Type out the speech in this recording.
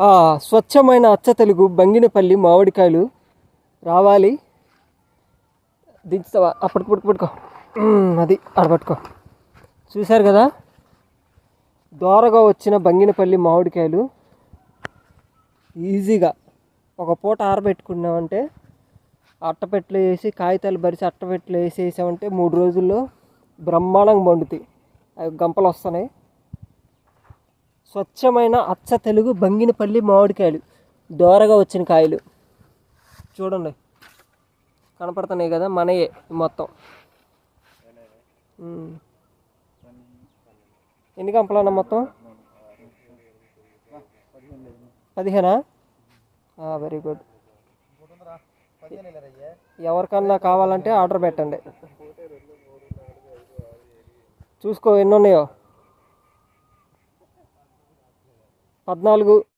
ఆ స్వచ్ఛమైన అచ్చ తెలుగు బంగినపల్లి మామిడికాయలు రావాలి. దించుతావా? అప్పటికి పట్టుకు పట్టుకో అది ఆడపట్టుకో చూశారు కదా? దోరగా వచ్చిన బంగినపల్లి మామిడికాయలు ఈజీగా ఒక పూట ఆరబెట్టుకున్నామంటే అట్టపెట్టలో వేసి కాగితాలు భరిచి అట్టపెట్టలో వేసి వేసామంటే మూడు రోజుల్లో బ్రహ్మాండంగా వండుతాయి అవి గంపలు వస్తున్నాయి. స్వచ్ఛమైన అచ్చ తెలుగు బంగినపల్లి మామిడికాయలు. దోరగా వచ్చిన కాయలు. చూడండి. కనపడుతున్నాయి కదా మనయే మొత్తం. ఎన్ని కంపలన్నా మొత్తం? పదిహేనా? వెరీ గుడ్ ఎవరికన్నా కావాలంటే ఆర్డర్ పెట్టండి. చూసుకో ఎన్ని ఉన్నాయో. పద్నాలుగు